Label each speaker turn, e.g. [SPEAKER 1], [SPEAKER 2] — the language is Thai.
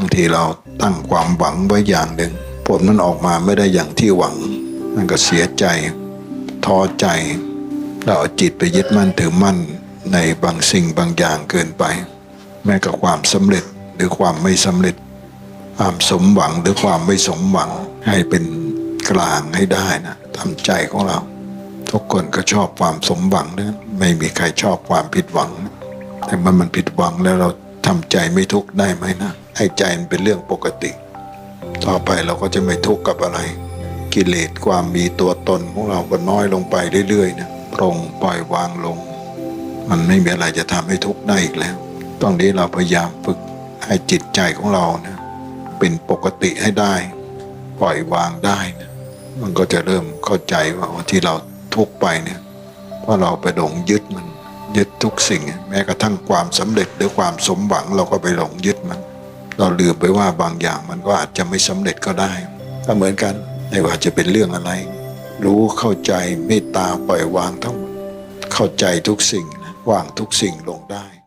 [SPEAKER 1] บางทีเราตั้งความหวังไว้อย่างหนึ่ง ผลมันออกมาไม่ได้อย่างที่หวัง มันก็เสียใจท้อใจ เราเอาจิตไปยึดมั่นถือมั่นในบางสิ่งบางอย่างเกินไป แม้กับความสำเร็จหรือความไม่สำเร็จ ความสมหวังหรือความไม่สมหวังให้เป็นกลางให้ได้นะทำใจของเรา ทุกคนก็ชอบความสมหวังนะไม่มีใครชอบความผิดหวัง แต่มันมันผิดหวังแล้วเราทำใจไม่ทุกข์ได้ไหมนะ ให้ใจมันเป็นเรื่องปกติ ต่อไปเราก็จะไม่ทุกข์กับอะไร กิเลสความมีตัวตนของเราก็น้อยลงไปเรื่อยๆนะปรงปล่อยวางลง มันไม่มีอะไรจะทำให้ทุกข์ได้อีกแล้วตอนนี้เราพยายามฝึกให้จิตใจของเรานะเป็นปกติให้ได้ ปล่อยวางได้นะมันก็จะเริ่มเข้าใจว่าที่เราทุกข์ไปเนี่ยเพราะเราไปหลงยึดมันยึดทุกสิ่ง แม้กระทั่งความสำเร็จหรือความสมหวังเราก็ไปหลงยึดมัน เราลืมไปว่าบางอย่างมันก็อาจจะไม่สำเร็จก็ได้ก็เหมือนกันไม่ว่าจะเป็นเรื่องอะไร รู้เข้าใจเมตตาปล่อยวางทั้งหมดเข้าใจทุกสิ่งวางทุกสิ่งลงได้